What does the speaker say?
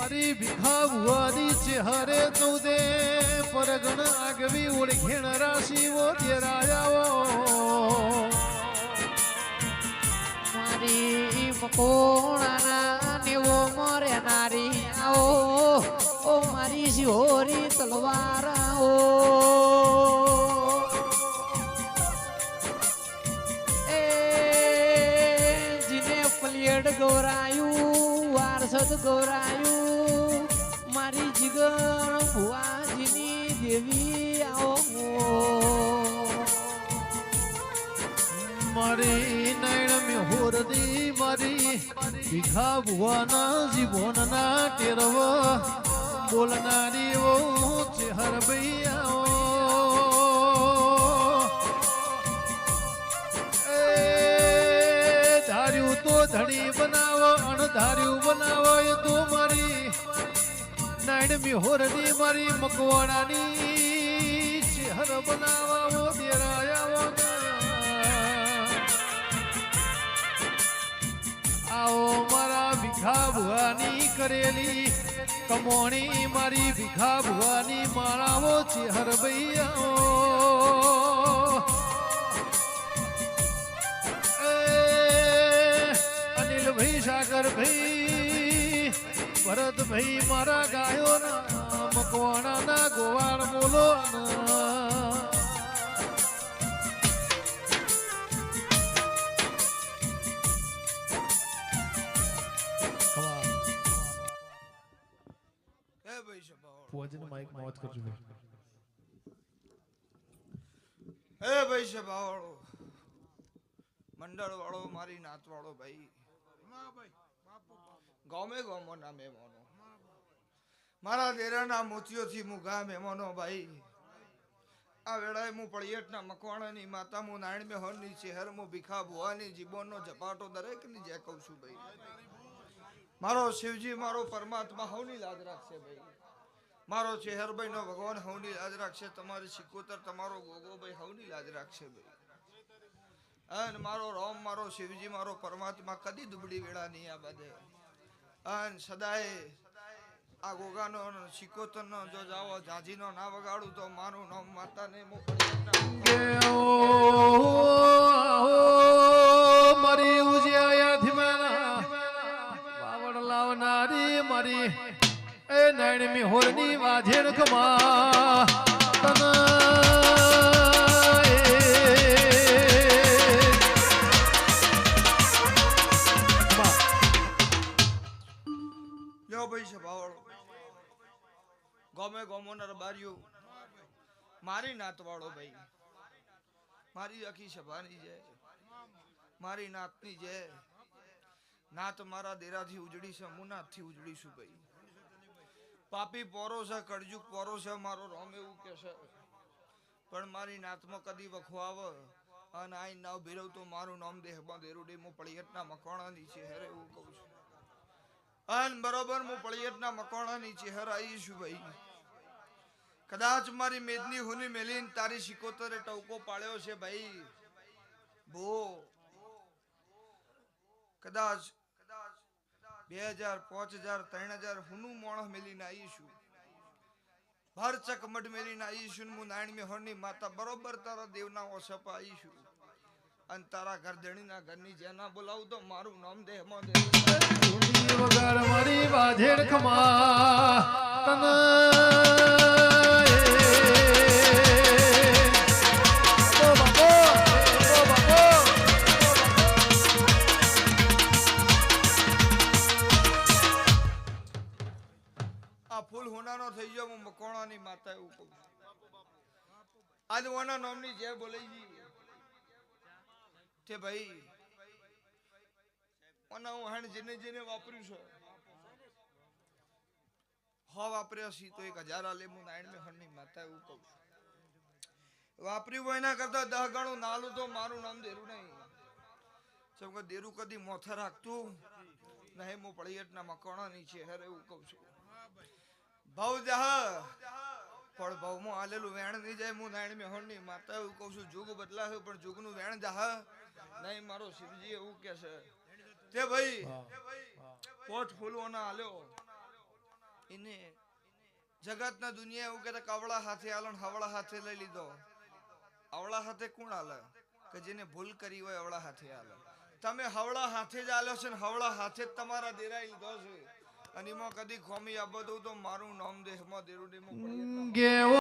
મારી ભીખા ચહેરે તું દે પરગણ આગવી ઓળખેણ રાશિઓ દેરાયાઓ. મારી મકોણાના નેવો મરે નારી આવો. ઓ મારી શિહોરી તલવાર આવો. એ જીને પલિયડ ગોરાયું, વારસદ ગૌરાયું મારી જીગર ભુવાજીની દેવી આવો. મારી નયણ મે હોરદી મારી ભીખા ભુવાના જીવનના ટેરવ બોલનારી ઓ, ચેહર ભૈયાઓ. ધાર્યું તો ધણી બનાવો, અણધાર્યું નાયણ મિહોરની મારી મકવાણાની ચેહર બનાવો દેરાયા આવો મારા ભીખા ભુવાની કરેલી કમોણી મારી ભીખા ભુવાની માળાઓ ચેહર ભૈયાઓ. ભાઈ સાગર સાગરભાઈ ભરતભાઈ મારા ગાયોના મકવાણાના ગોવાળ બોલો ના. હે ભાઈ સભાવાળો ફોજને માઈક મોત કરજો ભાઈ. ભાઈ સભાવાળો મંડળ વાળો મારી નાત વાળો ભાઈ ગમે ગમો ના મહેમાનો. મારા દેરાના મોતીઓથી હું ગા મહેમાનો ભાઈ. આ વેળાએ હું પળિયટના મકવાણાની માતા હું નારાયણ મેહોરની ચહેર હું ભીખા ભુવાની જીબોનનો ઝપાટો દરેકની જે કહું છું ભાઈ. મારો શિવજી મારો પરમાત્મા, હવની લાજ રાખશે ભાઈ. મારો ચેહરભાઈ નો ભગવાન હવની લાજ રાખશે, તમારી સિકોતર તમારો ગોગોભાઈ હવની લાજ રાખશે ભાઈ. અને મારો રોમ, મારો શિવજી, મારો પરમાત્મા, કદી દુબળી વેળા નહીં આ બધે. અને સદાય આ ગોગાનો સિકોતરનો જો જાવો જાજીનો ના વગાડું તો મારું નામ માતાને મોકલી લ્યો ભાઈ સભાવાળો ગમે ગમોનર બાર્યું મારી નાતવાળો ભાઈ. મારી આખી સભાની છે મારી નાતની જે. નાત મારા દેરાથી ઉજળી છે, હું ઉજળી છું ભાઈ. પાપી પોરો છે, કળજુક પોરો છે, મારો રોમ એવું કે છે. પણ મારી નાતમાં કદી વખવાવ અને આઈ નાવ ભીરવ તો મારું નામ દેહમાં દેરુડી, હું પળિયટના મકવાણાની છે હેરે એવું કહું છું. અન બરોબર હું પળિયટના મકવાણાની ચહેર આવીશું ભાઈ. કદાચ મારી મેદની હુની મેલીન તારી શિકોતરે ટવકો પાડ્યો છે ભાઈ. બો. કદાચ બે હજાર પાંચ હજાર ત્રણ હજાર હુનું મોણ મેલીને આવીશું ભર ચકમટ મેલીને આવીશું હું નારાયણ મેહોરની માતા બરોબર તારા દેવના ઓસપ આવી છું અને તારા ઘરધણીના ઘરની જેના બોલાવું તો મારું નામ દેહમાં દે. વગર મારી વાજેણ ખમા તન થઈ ગયો હું મકોણાની માતા એવું કહું આજ ઓના નામની જે બોલાઈ તે ભાઈ ઓના હું જેને જેને વાપર્યું છે, હ વાપર્યા છી તો એક હજાર આલે હું નારાયણ મેં હણની માતા એવું કહું છું. વાપર્યું હોય એના કરતા દહ ગણું નાલું તો મારું નામ દેરું નહીં. જેમ કે દેરું કદી મોથે રાખતું નહીં, હું પળિયટના મકોણા છે હેર એવું કહું છું. ભાવ જહ પણ ભાવમાં આલેલું વેણ નહીં જાય હું નારાયણ મેહોણની માતા એવું કહું છું જુગ બદલાશે પણ જુગનું વેણ જાહ. નહીં મારો શિવજી એવું કે છે. તે ભાઈ પોટ ફૂલવાના આલ્યો એને જગતના દુનિયા એવું કહેતા કે અવળા હાથે આલો ને હવળા હાથે લઈ લીધો. અવળા હાથે કોણ આલે કે જેને ભૂલ કરી હોય અવળા હાથે આલે તમે હવળા હાથે જ આલ્યો છે ને હવળા હાથે જ તમારા દેરાઈ લીધો છે. અને એમાં કદી ખોમી આ બધું તો મારું નામ દેશમાં દેરું દેમાં પડી ગેવો